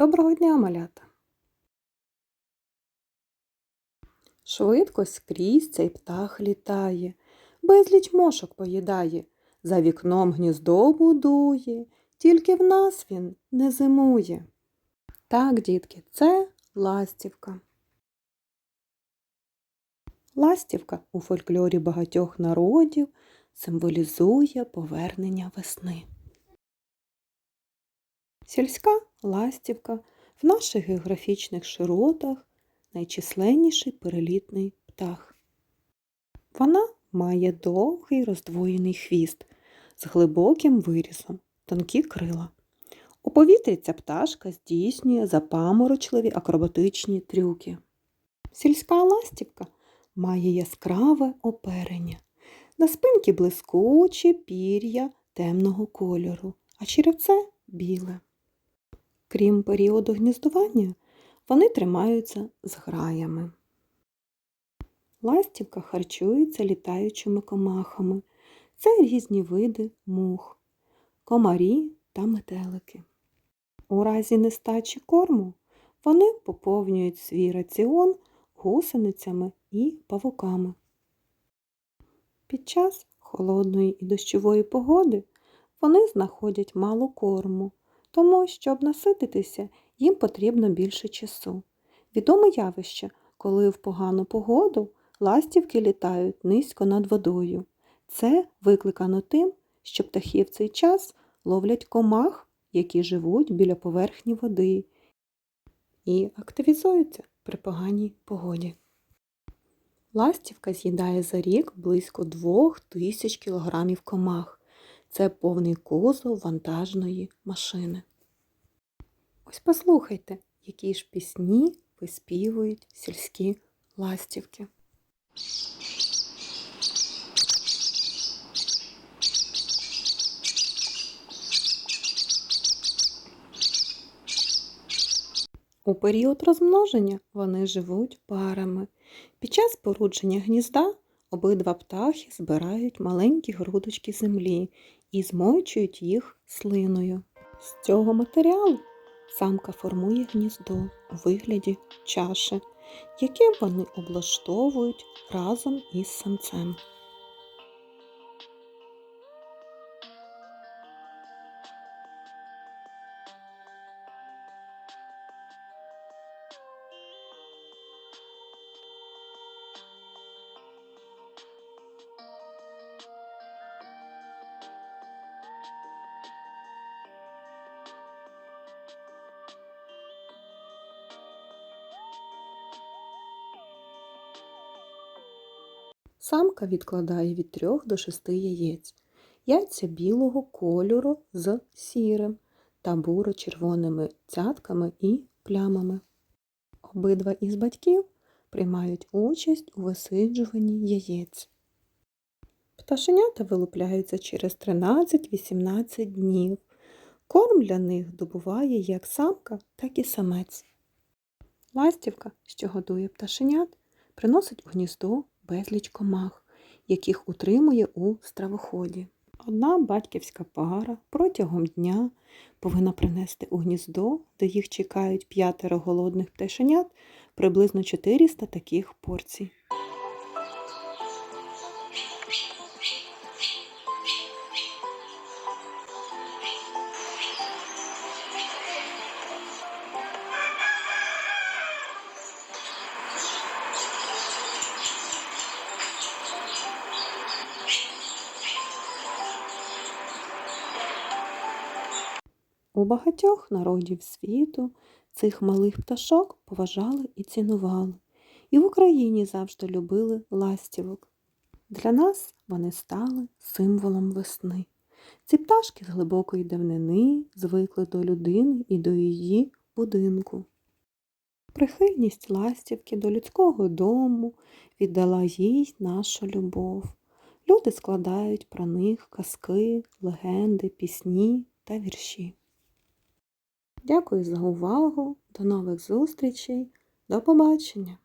Доброго дня, малята! Швидко скрізь цей птах літає, безліч мошок поїдає, за вікном гніздо будує, тільки в нас він не зимує. Так, дітки, це ластівка. Ластівка у фольклорі багатьох народів символізує повернення весни. Сільська ластівка в наших географічних широтах найчисленніший перелітний птах. Вона має довгий роздвоєний хвіст з глибоким вирізом, тонкі крила. У повітрі ця пташка здійснює запаморочливі акробатичні трюки. Сільська ластівка має яскраве оперення. На спинці блискуче пір'я темного кольору, а черевце біле. Крім періоду гніздування, вони тримаються з граями. Ластівка харчується літаючими комахами. Це різні види мух, комарі та метелики. У разі нестачі корму вони поповнюють свій раціон гусеницями і павуками. Під час холодної і дощової погоди вони знаходять мало корму, тому, щоб насититися, їм потрібно більше часу. Відоме явище, коли в погану погоду ластівки літають низько над водою. Це викликано тим, що птахи в цей час ловлять комах, які живуть біля поверхні води, і активізуються при поганій погоді. Ластівка з'їдає за рік близько 2000 кг комах. Це повний кузов вантажної машини. Ось послухайте, які ж пісні виспівують сільські ластівки. У період розмноження вони живуть парами. Під час породження гнізда обидва птахи збирають маленькі грудочки землі і змочують їх слиною. З цього матеріалу самка формує гніздо у вигляді чаші, яке вони облаштовують разом із самцем. Самка відкладає від 3 до 6 яєць. Яйця білого кольору з сірим та буро-червоними цятками і плямами. Обидва із батьків приймають участь у висиджуванні яєць. Пташенята вилупляються через 13-18 днів. Корм для них добуває як самка, так і самець. Ластівка, що годує пташенят, приносить у гніздо безліч комах, яких утримує у стравоході. Одна батьківська пара протягом дня повинна принести у гніздо, де їх чекають п'ятеро голодних пташенят, приблизно 400 таких порцій. У багатьох народів світу цих малих пташок поважали і цінували, і в Україні завжди любили ластівок. Для нас вони стали символом весни. Ці пташки з глибокої давнини звикли до людини і до її будинку. Прихильність ластівки до людського дому віддала їй нашу любов. Люди складають про них казки, легенди, пісні та вірші. Дякую за увагу. До нових зустрічей. До побачення!